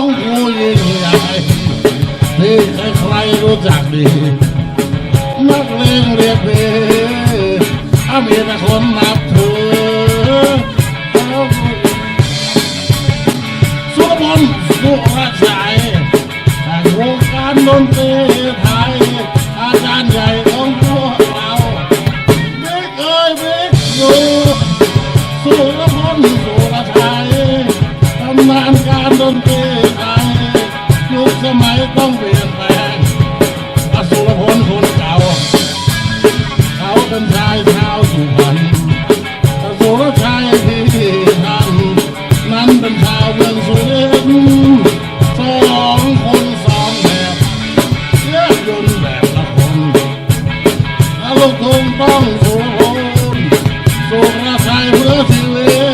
้องผู้ยิ่งใหญ่ที่ใครๆรู้จักดี นักเลงเรียบเรียอามีแต่คนนับถือสุพลสุรชัยแต่โคงการดนตรี I will delay.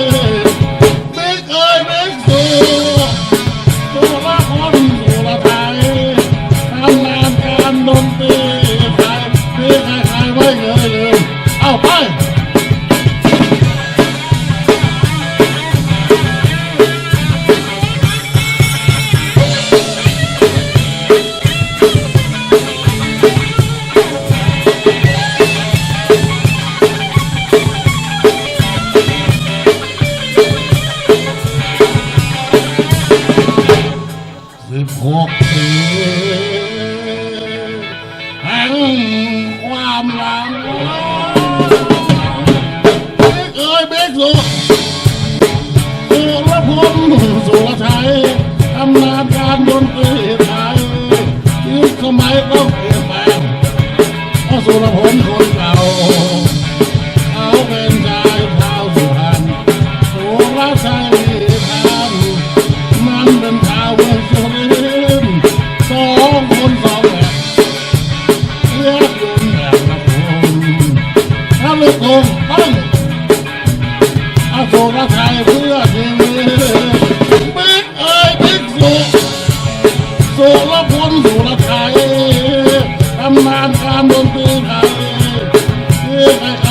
ามล้าเอ้ยเบกสุสุรพมสุรชัยอำนาจการดนตรีไทยยุคสมัยต้องเปลี่ยนแปลงเพราะสุรพลคนเก่าเอาเป็นใจยชาวสุพรรณสุรชัย ละพลสุรไทยตำนานการดนตรีไทย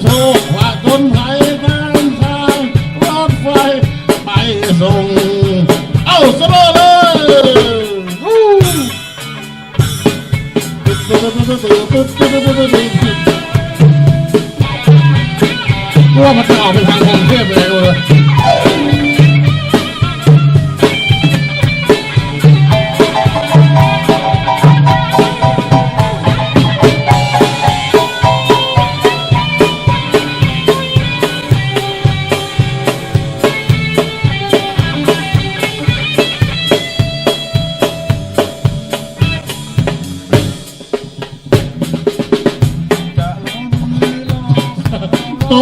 Oh.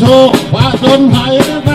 โชคพระจนไทย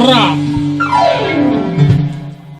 гра.